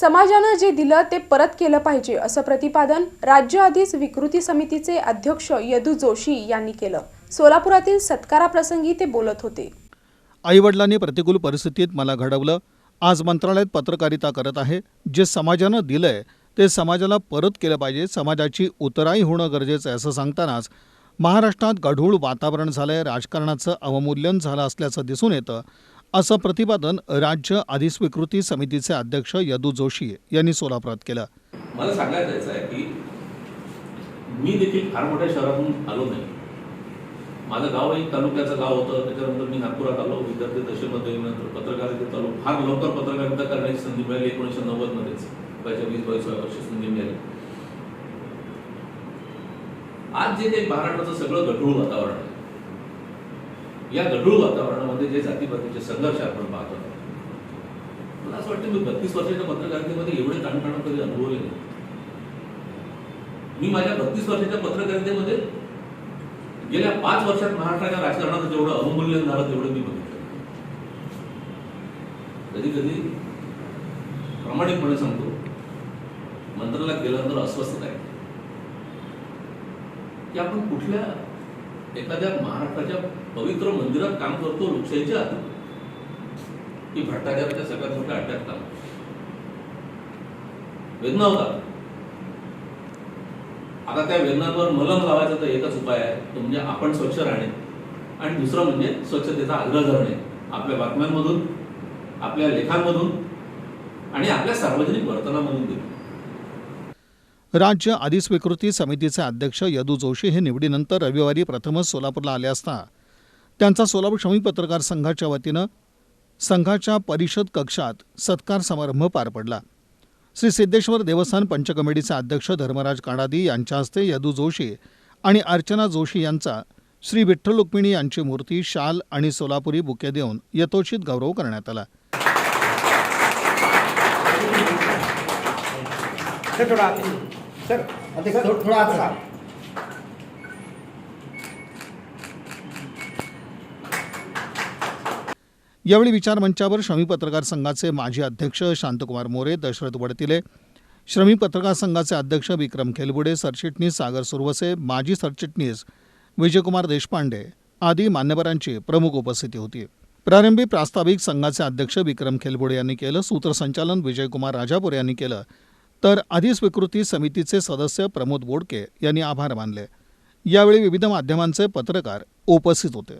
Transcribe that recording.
समाजानं जे दिलं ते परत केलं पाहिजे असं प्रतिपादन राज्य आधीच विकृती समितीचे अध्यक्ष यदू जोशी यांनी केलं. सोलापुरातील सत्काराप्रसंगी ते बोलत होते. आईवडिलांनी प्रतिकूल परिस्थितीत मला घडवलं. आज मंत्रालयात पत्रकारिता करत आहे. जे समाजानं दिलंय ते समाजाला परत केलं पाहिजे. समाजाची उतराई होणं गरजेचं आहे असं सांगतानाच महाराष्ट्रात गढूळ वातावरण झालंय. राजकारणाचं अवमूल्यन झालं असल्याचं दिसून येतं. असं प्रतिपादन राज्य अधिस्वीकृती समितीचे अध्यक्ष यदू जोशी यांनी सोलापुरात केलं. मला सांगायचं यायचं आहे की मी देखील फार मोठ्या शहरातून आलो नाही. माझं गाव एक तालुक्याचं गाव होतं त्याच्यानंतर मी नागपुरात आलो विद्यार्थी दशेमध्ये नंतर पत्रकारितेत आलो. फार लवकर पत्रकारिता करण्याची संधी मिळाली एकोणीसशे नव्वद मध्येच वयाच्या वीस बावीस वर्षी संधी मिळाली. आज जे काही महाराष्ट्राचं सगळं गढूळ वातावरण आहे या गढूळ वातावरणामध्ये जे जातीपातीचे संघर्ष आपण पाहतो. मला असं वाटतं मी बत्तीस वर्षाच्या पत्रकारितेमध्ये एवढे ताणतणाव कधी अनुभवले नाही. मी माझ्या बत्तीस वर्षाच्या पत्रकारितेमध्ये गेल्या पाच वर्षात महाराष्ट्राच्या राजकारणाचं जेवढं अवमूल्यन झालं तेवढं मी बघितलं कधी कधी प्रामाणिकपणे सांगतो मंत्रालयात गेल्यानंतर अस्वस्थता आहे की आपण कुठल्या एखाद्या महाराष्ट्राच्या पवित्र मंदिरात काम करतो लोकशाहीच्या आधी की भ्रष्टाचाराच्या सगळ्यात मोठ्या अड्ड्यात काम. वेदना होतात आता त्या वेदनांवर मलम लावायचा तर एकच उपाय आहे तो म्हणजे आपण स्वच्छ राहणे. आणि दुसरं म्हणजे स्वच्छतेचा आग्रह धरणे. आपल्या बातम्यांमधून आपल्या लेखांमधून आणि आपल्या सार्वजनिक वर्तनामधून देतो राज्य अधिस्वीकृती समितीचे अध्यक्ष यदू जोशी हे निवडीनंतर रविवारी प्रथमच सोलापूरला आले असता. त्यांचा सोलापूर श्रमिक पत्रकार संघाच्या वतीनं संघाच्या परिषद कक्षात सत्कार समारंभ पार पडला. श्री सिद्धेश्वर देवस्थान पंचकमिटीचे अध्यक्ष धर्मराज काडादी यांच्या हस्ते यदू जोशी आणि अर्चना जोशी यांचा श्री विठ्ठल रुक्मिणी यांची मूर्ती शाल आणि सोलापुरी बुके देऊन यथोचित गौरव करण्यात आला. सर थोड़ा आगे सर सर थो- थोड़ा पत्रकार संघाचे माजी अध्यक्ष शांतकुमार मोरे दशरथ वडतिले श्रमी पत्रकार संघाचे अध्यक्ष विक्रम खेलबुडे सरचिटणीस सागर सुरवसे माजी सरचिटणीस विजयकुमार देशपांडे आदी मान्यवरांची प्रमुख उपस्थिती होती. प्रारंभी प्रास्ताविक संघाचे अध्यक्ष विक्रम खेलबुडे यांनी केलं सूत्रसंचालन विजयकुमार राजापूर यांनी केलं तर अधिस्वीकृती समितीचे सदस्य प्रमोद बोडके यांनी आभार मानले. यावेळी विविध माध्यमांचे पत्रकार उपस्थित होते.